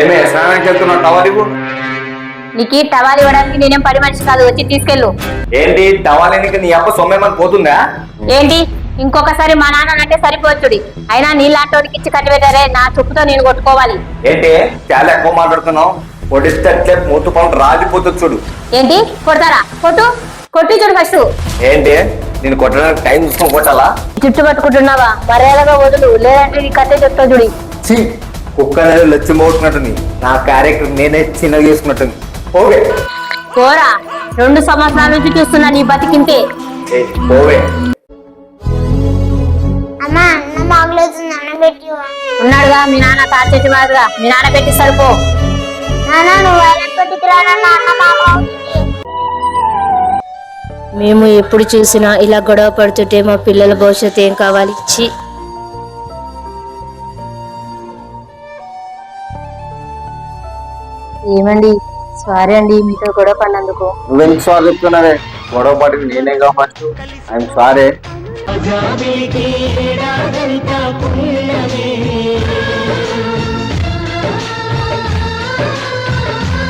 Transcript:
ఏమే స్నానానికి వెళ్తున్నావు? నీకు టవాల్ ఇవ్వడానికి నేనేం పని మనిషి కాదు వచ్చి తీసుకెళ్ళు. ఏంటి? టవల్ నీకు నీ అప్ప సొమ్మేమని పోతుందా? ఏంటి? ఇంకొకసారి మా నాన్న అంటే సరిపోతుడి అయినా నీళ్ళాంటోడికి ఇచ్చి కట్టిపెట్టారే నా చెప్పుతో నేను కొట్టుకోవాలి. ఏంటి? చాలా ఎక్కువ మాట్లాడుతున్నావు. అట్లే మూతు పనులు రాలిపోతుంది చూడు. ఏంటి? కొడతారా? కొట్టు. కొట్టి చూడు ఫస్ట్ ఏంటి? నేను కొట్టడానికి టైం చూసుకొని కొట్టాలా? జుట్టు పట్టుకుంటున్నావా? మర్యాదగా వదులు. లేదంటే నీ కట్టే చెప్తా చూడి. ఛీ కుక్క అనేది లచ్చిమవుతున్నట్టుంది నా క్యారెక్టర్ నేనే చిన్నగా చేసుకున్నట్టుంది ఓవే కోరా రెండు సంవత్సరాల నుంచి చూస్తున్నా నీ బతికింతే ఏ ఓవే అమ్మ అన్నం పెట్టి ఉన్నాడుగా మీ నాన్న తాత చెట్టు మాదిరిగా. మీ నాన్న పెట్టిస్తాడు పో నాన్న నువ్వు అన్నం మేము ఎప్పుడు చూసినా ఇలా గొడవ పడుతుంటే మా పిల్లల భవిష్యత్తు ఏం కావాలి? ఛీ. ఏమండి? సారీ అండి మీతో గొడవ పడినందుకు. నువ్వెందుకు సారీ చెప్తున్నావే? గొడవ పడింది నేనేగా ఫస్ట్ ఐఎమ్ సారీ